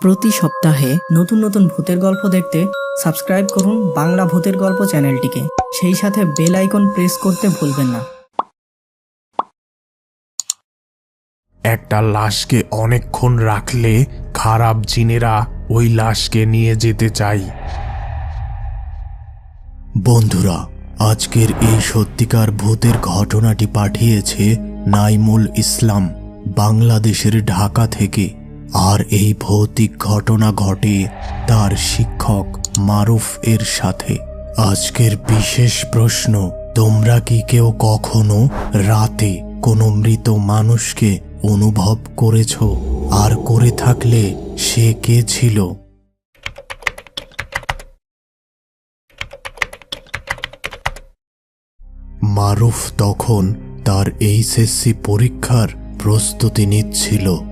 প্রতি সপ্তাহে নতুন নতুন ভূতের গল্প দেখতে সাবস্ক্রাইব করুন বাংলা ভূতের গল্প চ্যানেলটিকে। সেই সাথে বেল আইকন প্রেস করতে ভুলবেন না। একটা লাশকে অনেকক্ষণ রাখলে খারাপ জিনেরা ওই লাশকে নিয়ে যেতে চাই। বন্ধুরা আজকের এই সত্যিকার ভূতের ঘটনাটি পাঠিয়েছে নাইমুল ইসলাম বাংলাদেশের ঢাকা থেকে। আর এই ভৌতিক ঘটনা ঘটে তার শিক্ষক মারুফ এর সাথে। আজকের বিশেষ প্রশ্ন, তোমরা কি কেউ কখনো রাতে কোনো মৃত মানুষকে অনুভব করেছ? আর করে থাকলে সে কে ছিল? মারুফ তখন তার এইচএসসি পরীক্ষার প্রস্তুতি নিচ্ছিল।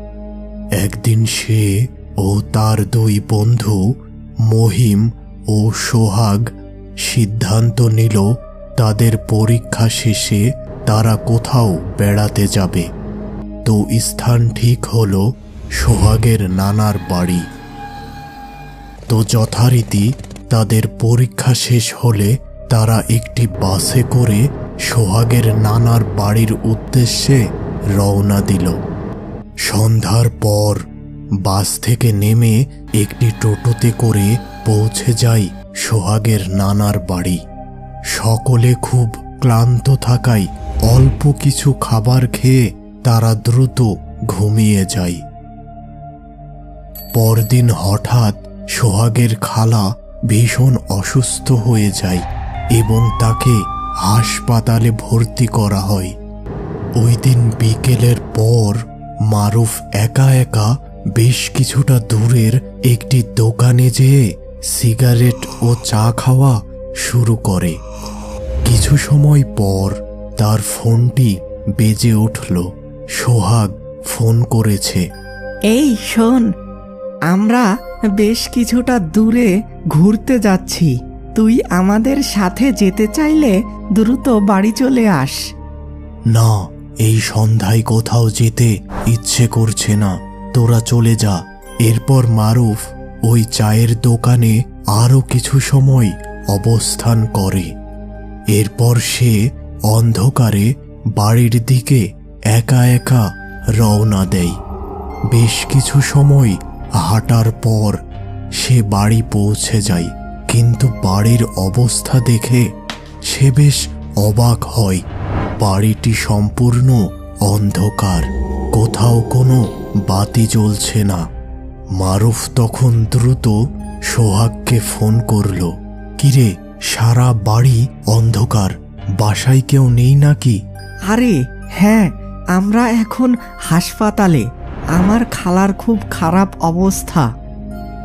একদিন সে ও তার দুই বন্ধু মহিম ও সোহাগ সিদ্ধান্ত নিল তাদের পরীক্ষা শেষে তারা কোথাও বেড়াতে যাবে। তো স্থান ঠিক হল সোহাগের নানার বাড়ি। তো যথারীতি তাদের পরীক্ষা শেষ হলে তারা একটি বাসে করে সোহাগের নানার বাড়ির উদ্দেশ্যে রওনা দিল। সন্ধ্যার পর বাস থেকে নেমে একটি টোটোতে করে পৌঁছে যায় সোহাগের নানার বাড়ি। সকলে খুব ক্লান্ত থাকায় অল্প কিছু খাবার খেয়ে তারা দ্রুত ঘুমিয়ে যায়। পরদিন হঠাৎ সোহাগের খালা ভীষণ অসুস্থ হয়ে যায় এবং তাকে হাসপাতালে ভর্তি করা হয়। ওই দিন বিকেলের পর মারুফ একা একা বেশ কিছুটা দূরের একটি দোকানে যেয়ে সিগারেট ও চা খাওয়া শুরু করে। কিছু সময় পর তার ফোনটি বেজে উঠল। সোহাগ ফোন করেছে। এই শোন আমরা বেশ কিছুটা দূরে ঘুরতে যাচ্ছি। তুই আমাদের সাথে যেতে চাইলে দ্রুত বাড়ি চলে আস। না এই সন্ধ্যায় কোথাও যেতে ইচ্ছে করছে না। তোরা চলে যা। এরপর মারুফ ওই চায়ের দোকানে আরও কিছু সময় অবস্থান করে। এরপর সে অন্ধকারে বাড়ির দিকে একা একা রওনা দেয়। বেশ কিছু সময় হাঁটার পর সে বাড়ি পৌঁছে যায়, কিন্তু বাড়ির অবস্থা দেখে সে বেশ অবাক হয়। বাড়িটি সম্পূর্ণ অন্ধকার, কোথাও কোনো বাতি জ্বলছে না। মারুফ তখন দ্রুত সোহাগকে ফোন করল, কিরে, সারা বাড়ি অন্ধকার, বাসায় কেউ নেই নাকি? আরে হ্যাঁ আমরা এখন হাসপাতালে, আমার খালার খুব খারাপ অবস্থা।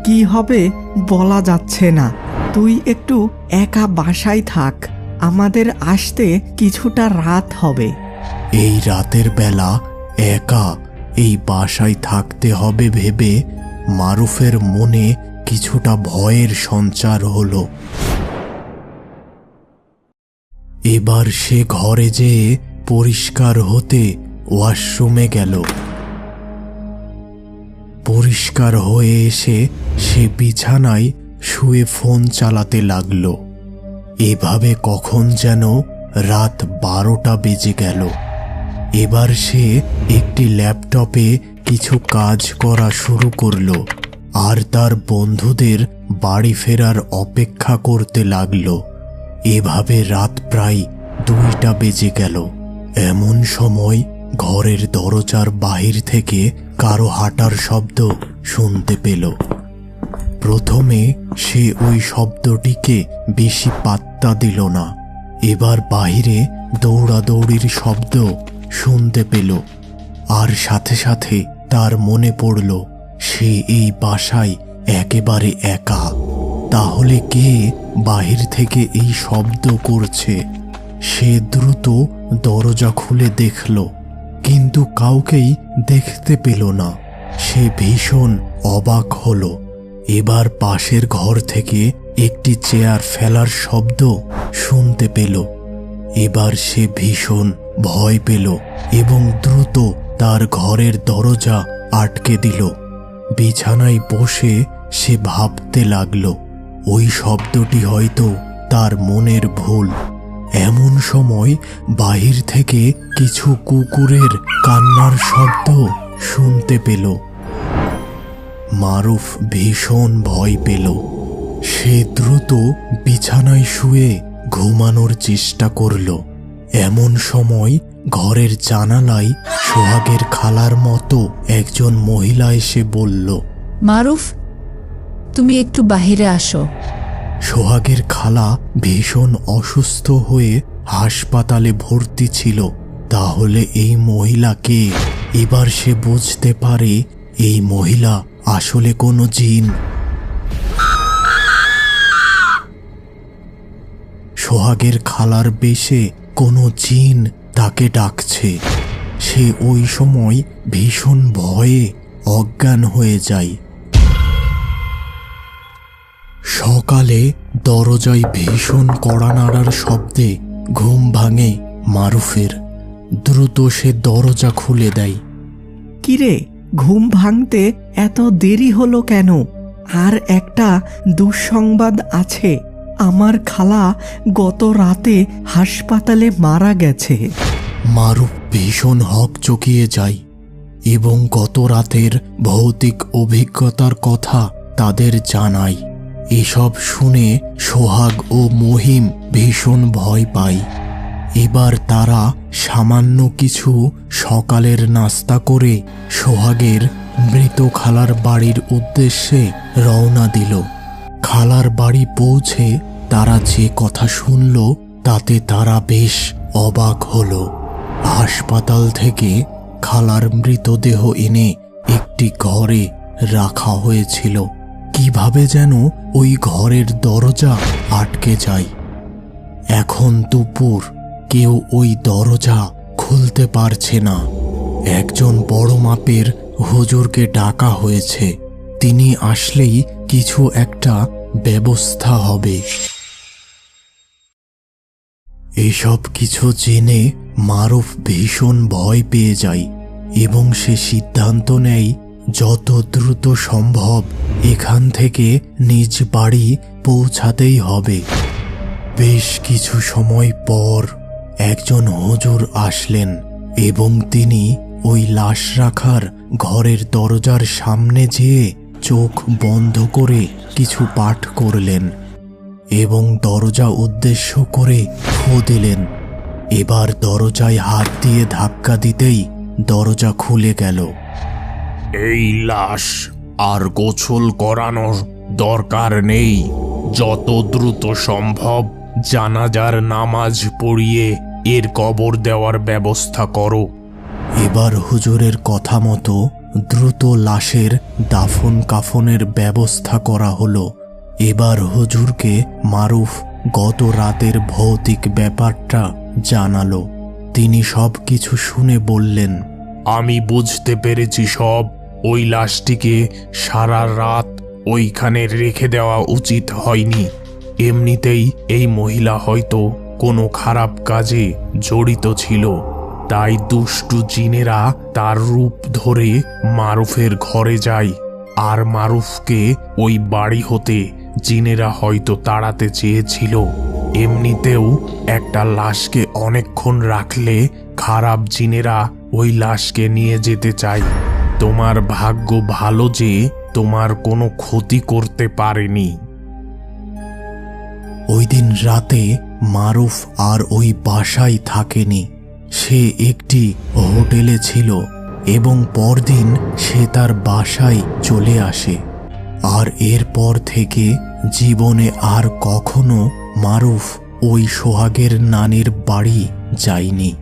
কি হবে বলা যাচ্ছে না, তুই একটু একা বাসায় থাক। আমাদের আসতে কিছুটা রাত হবে। এই রাতের বেলা একা এই বাসায় থাকতে হবে ভেবে মারুফের মনে কিছুটা ভয়ের সঞ্চার হলো। এবার সে ঘরে যেয়ে পরিষ্কার হতে ওয়াশরুমে গেল। পরিষ্কার হয়ে এসে সে বিছানায় শুয়ে ফোন চালাতে লাগল। এভাবে কখন যেন রাত বারোটা বেজে গেল। এবার সে একটি ল্যাপটপে কিছু কাজ করা শুরু করল আর তার বন্ধুদের বাড়ি ফেরার অপেক্ষা করতে লাগল। এভাবে রাত প্রায় দুইটা বেজে গেল। এমন সময় ঘরের দরজার বাহির থেকে কারও হাঁটার শব্দ শুনতে পেল। প্রথমে সে ওই শব্দটিকে বেশি পাত্তা দিল না। এবার বাহিরে দৌড়াদৌড়ির শব্দ শুনতে পেল। আর সাথে সাথে তার মনে পড়ল, সে এই বাসায় একেবারে একা। তাহলে কে বাহির থেকে এই শব্দ করছে? সে দ্রুত দরজা খুলে দেখল, কিন্তু কাউকেই দেখতে পেল না। সে ভীষণ অবাক হলো। এবার পাশের ঘর থেকে একটি চেয়ার ফেলার শব্দ শুনতে পেল। এবার সে ভীষণ ভয় পেল এবং দ্রুত তার ঘরের দরজা আটকে দিল। বিছানায় বসে সে ভাবতে লাগল, ওই শব্দটি হয়তো তার মনের ভুল। এমন সময় বাহির থেকে কিছু কুকুরের কান্নার শব্দ শুনতে পেল। মারুফ ভীষণ ভয় পেল। সে দ্রুত বিছানায় শুয়ে ঘুমানোর চেষ্টা করল। এমন সময় ঘরের জানালায় সোহাগের খালার মতো একজন মহিলা এসে বলল মারুফ তুমি একটু বাহিরে আসো। সোহাগের খালা ভীষণ অসুস্থ হয়ে হাসপাতালে ভর্তি ছিল। তাহলে এই মহিলাকে এবার সে বুঝতে পারে এই মহিলা আসলে কোনো জিন। সোহাগের খালার বেশে কোনো জিন তাকে ডাকছে। সে ওই সময় ভীষণ ভয়ে অজ্ঞান হয়ে যায়। সকালে দরজায় ভীষণ কড়া নাড়ার শব্দে ঘুম ভাঙে মারুফের। দ্রুত সে দরজা খুলে দেয়। কিরে, ঘুম ভাঙতে এত দেরি হলো কেন? আর একটা দুঃসংবাদ আছে। আমার খালা গত রাতে হাসপাতালে মারা গেছে। মারুফ ভীষণ হক চকিয়ে যায় এবং গত রাতের ভৌতিক অভিজ্ঞতার কথা তাদের জানায়। এসব শুনে সোহাগ ও মহিম ভীষণ ভয় পায়। এবার তারা সামান্য কিছু সকালের নাস্তা করে সোহাগের মৃত খালার বাড়ির উদ্দেশ্যে রওনা দিল। খালার বাড়ি পৌঁছে তারা যে কথা শুনল, তাতে তারা বেশ অবাক হলো। হাসপাতাল থেকে খালার মৃতদেহ এনে একটি ঘরে রাখা হয়েছিল। কীভাবে যেন ওই ঘরের দরজা আটকে যায়। এখন দুপুর, কেউ ওই দরজা খুলতে পারছে না। একজন বড় মাপের হুজুরকে ডাকা হয়েছে। তিনি আসলেই কিছু একটা ব্যবস্থা হবে। এসব কিছু জেনে মারুফ ভীষণ ভয় পেয়ে যায় এবং সে সিদ্ধান্ত নেয়, যত দ্রুত সম্ভব এখান থেকে নিজ বাড়ি পৌঁছাতেই হবে। বেশ কিছু সময় পর একজন হুজুর আসলেন এবং তিনি ওই লাশ রাখার ঘরের দরজার সামনে যেয়ে চোখ বন্ধ করে কিছু পাঠ করলেন। এবং দরজা উদ্দেশ্য করে ফু দিলেন। এবার দরজায় হাত দিয়ে ধাক্কা দিতেই দরজা খুলে গেল। এই লাশ আর গোছল করানোর দরকার নেই। যত দ্রুত সম্ভব জানাজার নামাজ পড়িয়ে এর কবর দেওয়ার ব্যবস্থা করো। এবার হুজুরের কথা মতো দ্রুত লাশের দাফন কাফনের ব্যবস্থা করা হলো। এবার হুজুরকে মারুফ গত রাতের ভৌতিক ব্যাপারটা জানালো। তিনি সব কিছু শুনে বললেন, আমি বুঝতে পেরেছি সব। ওই লাশটিকে সারা রাত ওইখানে রেখে দেওয়া উচিত হয়নি। এমনিতেই এই মহিলা হয়তো কোনো খারাপ কাজে জড়িত ছিল। তাই দুষ্টু জিনেরা তার রূপ ধরে মারুফের ঘরে যায়। আর মারুফকে ওই বাড়ি হতে জিনেরা হয়তো তাড়াতে চেয়েছিল। এমনিতেও একটা লাশকে অনেকক্ষণ রাখলে খারাপ জিনেরা ওই লাশকে নিয়ে যেতে চায়। তোমার ভাগ্য ভালো যে তোমার কোনো ক্ষতি করতে পারেনি। ওই দিন রাতে মারুফ আর ওই বাসায় থাকেনি। সে একটি হোটেলে ছিল এবং পরদিন সে তার বাসায় চলে আসে। আর এরপর থেকে জীবনে আর কখনো মারুফ ওই সোহাগের নানির বাড়ি যায়নি।